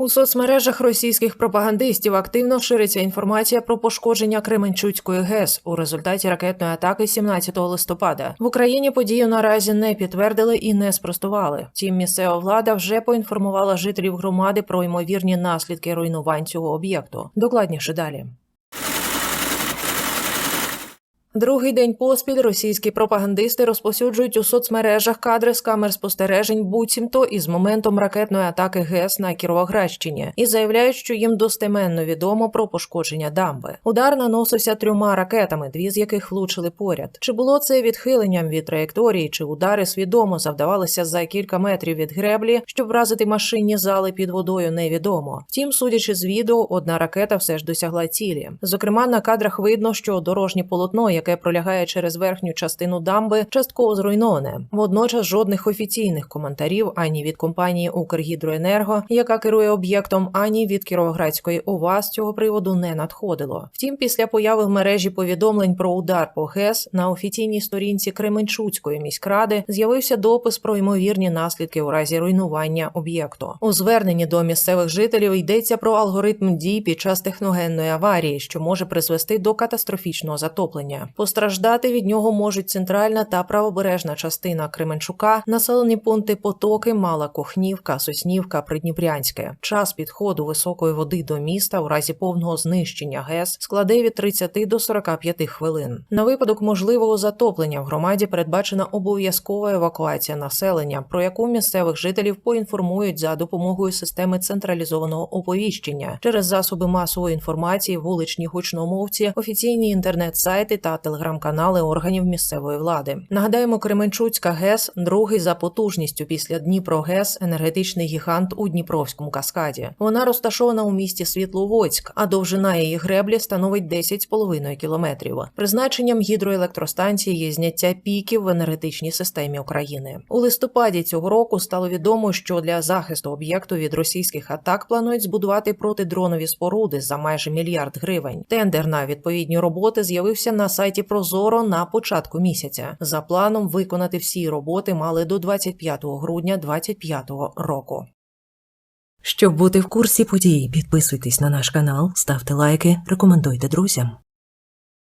У соцмережах російських пропагандистів активно шириться інформація про пошкодження Кременчуцької ГЕС у результаті ракетної атаки 17 листопада. В Україні подію наразі не підтвердили і не спростували. Втім, місцева влада вже поінформувала жителів громади про ймовірні наслідки руйнувань цього об'єкту. Докладніше далі. Другий день поспіль російські пропагандисти розповсюджують у соцмережах кадри з камер спостережень буцімто із моментом ракетної атаки ГЕС на Кіровоградщині і заявляють, що їм достеменно відомо про пошкодження дамби. Удар наносився трьома ракетами, дві з яких влучили поряд. Чи було це відхиленням від траєкторії, чи удари свідомо завдавалися за кілька метрів від греблі, щоб вразити машинні зали під водою, невідомо. Втім, судячи з відео, одна ракета все ж досягла цілі. Зокрема, на кадрах видно, що дорожнє полотно, яке пролягає через верхню частину дамби, частково зруйноване. Водночас жодних офіційних коментарів ані від компанії Укргідроенерго, яка керує об'єктом, ані від Кіровоградської ОВА з цього приводу не надходило. Втім, після появи в мережі повідомлень про удар по ГЕС на офіційній сторінці Кременчуцької міськради з'явився допис про ймовірні наслідки у разі руйнування об'єкту. У зверненні до місцевих жителів йдеться про алгоритм дій під час техногенної аварії, що може призвести до катастрофічного затоплення. Постраждати від нього можуть центральна та правобережна частина Кременчука, населені пункти Потоки, Мала Кохнівка, Соснівка, Придніпрянське. Час підходу високої води до міста у разі повного знищення ГЕС складе від 30 до 45 хвилин. На випадок можливого затоплення в громаді передбачена обов'язкова евакуація населення, про яку місцевих жителів поінформують за допомогою системи централізованого оповіщення через засоби масової інформації, вуличні гучномовці, офіційні інтернет-сайти та телеграм-канали органів місцевої влади. Нагадаємо, Кременчуцька ГЕС другий за потужністю після Дніпро-ГЕС енергетичний гігант у Дніпровському каскаді. Вона розташована у місті Світловодськ, а довжина її греблі становить 10,5 кілометрів. Призначенням гідроелектростанції є зняття піків в енергетичній системі України. У листопаді цього року стало відомо, що для захисту об'єкту від російських атак планують збудувати протидронові споруди за майже мільярд гривень. Тендер на відповідні роботи з'явився на сайті Прозоро на початку місяця. За планом виконати всі роботи мали до 25 грудня 2025 року. Щоб бути в курсі подій, підписуйтесь на наш канал, ставте лайки, рекомендуйте друзям.